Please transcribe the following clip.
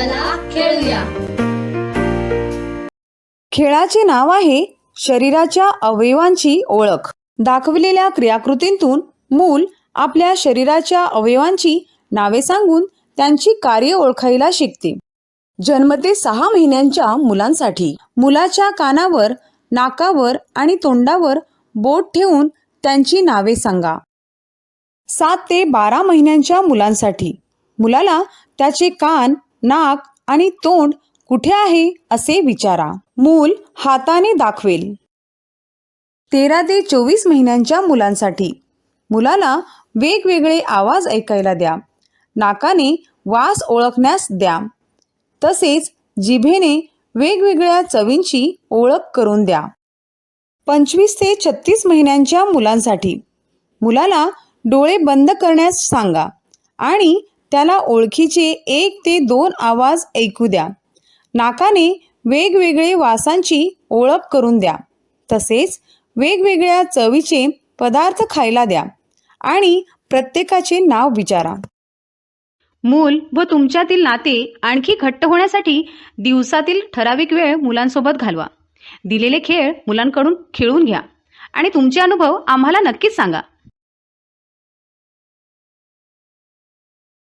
चला खेळूया. खेळाचे नाव आहे शरीराच्या अवयवांची ओळख. दाखवलेल्या क्रियाकृतींतून मूल आपल्या शरीराच्या अवयवांची नावे सांगून त्यांची कार्य ओळखायला शिकते. जन्म ते सहा महिन्यांच्या मुलांसाठी. मुलाच्या कानावर नाकावर आणि तोंडावर बोट ठेवून त्यांची नावे सांगा. सात ते बारा महिन्यांच्या मुलांसाठी. मुलाला त्याचे कान नाक आणि तोंड कुठे आहे असे विचारा. मूल हाताने दाखवेल. तेरा ते चोवीस महिन्यांच्या मुलांसाठी. मुलाला वेगवेगळे आवाज ऐकायला द्या. नाकाने वास ओळखण्यास द्या. तसेच जिभेने वेगवेगळ्या चवींची ओळख करून द्या. पंचवीस ते छत्तीस महिन्यांच्या मुलांसाठी. मुलाला डोळे बंद करण्यास सांगा आणि त्याला ओळखीचे एक ते दोन आवाज ऐकू द्या. नाकाने वेगवेगळे वासांची ओळख करून द्या. तसेच वेगवेगळ्या चवीचे पदार्थ खायला द्या आणि प्रत्येकाचे नाव विचारा. मूल व तुमच्यातील नाते आणखी घट्ट होण्यासाठी दिवसातील ठराविक वेळ मुलांसोबत घालवा. दिलेले खेळ मुलांकडून खेळून घ्या आणि तुमचे अनुभव आम्हाला नक्कीच सांगा.